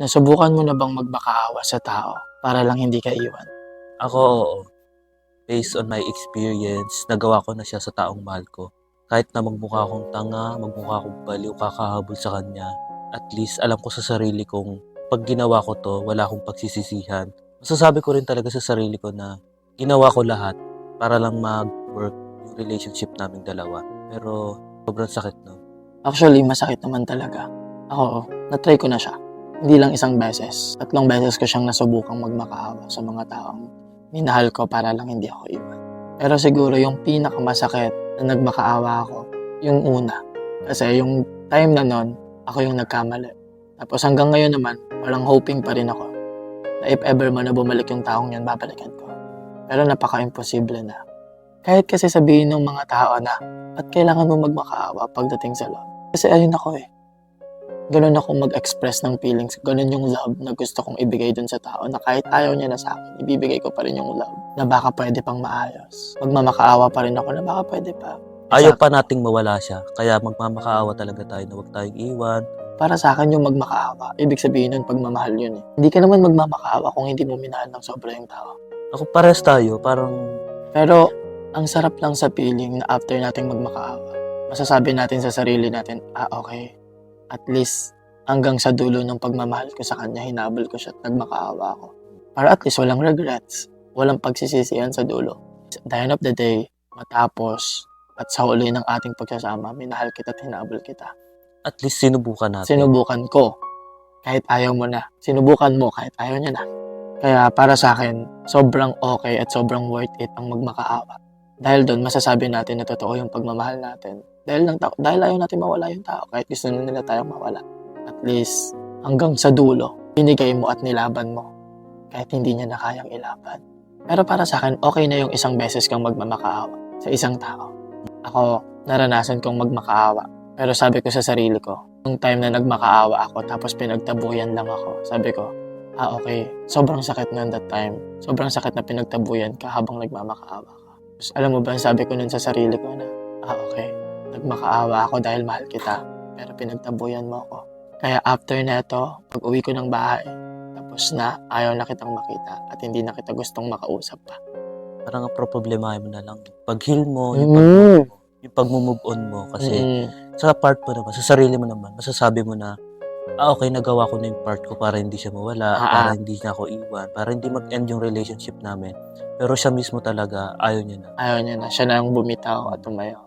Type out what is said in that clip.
Nasubukan mo na bang magmakaawa sa tao para lang hindi ka iwan? Ako, oo. Based on my experience, nagawa ko na siya sa taong mahal ko. Kahit na magmukha akong tanga, magmukha akong baliw, kakahabol sa kanya, at least alam ko sa sarili kong pag ginawa ko to, wala akong pagsisisihan. Masasabi ko rin talaga sa sarili ko na ginawa ko lahat para lang mag-work yung relationship naming dalawa. Pero sobrang sakit no. Actually, masakit naman talaga. Ako, natry ko na siya. Hindi lang isang beses. Tatlong beses ko siyang nasubukang magmakaawa sa mga taong minahal ko para lang hindi ako iwan. Pero siguro yung pinakamasakit na nagmakaawa ako, yung una. Kasi yung time na nun, ako yung nagkamali. Tapos hanggang ngayon naman, walang hoping pa rin ako na if ever man na bumalik yung taong yun, babalikan ko. Pero napaka-imposible na. Kahit kasi sabihin ng mga tao na, at kailangan mo magmakaawa pagdating sa love. Kasi ayun ako eh. Ganun ako mag-express ng feelings. Ganun yung love na gusto kong ibigay dun sa tao na kahit ayaw niya na sa akin, ibibigay ko pa rin yung love na baka pwede pang maayos. Magmamakaawa pa rin ako na baka pwede pa. Ayaw pa nating mawala siya. Kaya magmamakaawa talaga tayo na huwag tayong iwan. Para sa akin yung magmakaawa, ibig sabihin nun pagmamahal yun eh. Hindi ka naman magmamakaawa kung hindi mo minahal ng sobra yung tao. Ako pares tayo, parang Pero ang sarap lang sa feeling na after nating magmakaawa, masasabi natin sa sarili natin, ah okay, at least hanggang sa dulo ng pagmamahal ko sa kanya, hinabol ko siya at nagmakaawa ako. Para at least walang regrets, walang pagsisisihan sa dulo. At the end of the day, matapos at sa huli ng ating pagsasama, minahal kita at hinabol kita. at least sinubukan natin. Sinubukan ko, kahit ayaw mo na. Sinubukan mo, kahit ayaw niya na. Kaya para sa akin, sobrang okay at sobrang worth it ang magmakaawa. Dahil doon, masasabi natin na totoo yung pagmamahal natin. Dahil, lang tao, dahil ayaw natin mawala yung tao, kahit gusto na nila tayong mawala. At least, hanggang sa dulo, binigay mo at nilaban mo. Kahit hindi niya na kayang ilaban. Pero para sa akin, okay na yung isang beses kang magmamakaawa sa isang tao. Ako, naranasan kong magmakaawa pero sabi ko sa sarili ko, nung time na nagmakaawa ako tapos pinagtabuyan lang ako, sabi ko, ah okay, sobrang sakit nun that time. Sobrang sakit na pinagtabuyan ka habang nagmamakaawa ka. Alam mo ba, sabi ko nun sa sarili ko na, nagmakaawa ako dahil mahal kita, pero pinagtabuyan mo ako. Kaya after neto, pag uwi ko ng bahay, tapos na, ayaw na kitang makita at hindi na kita gustong makausap pa. Parang ang problemahin mo na lang. Pag-heal mo, yung, Mm. pag- yung pag-move on mo. Kasi Mm-mm. sa part mo naman, sa sarili mo naman, masasabi mo na, ah, okay, nagawa ko na yung part ko para hindi siya mawala, Ah, para ah. hindi niya ako iwan, para hindi mag-end yung relationship namin. Pero siya mismo talaga, ayaw niya na. ayaw niya na. Siya na ang bumitaw at tumayo.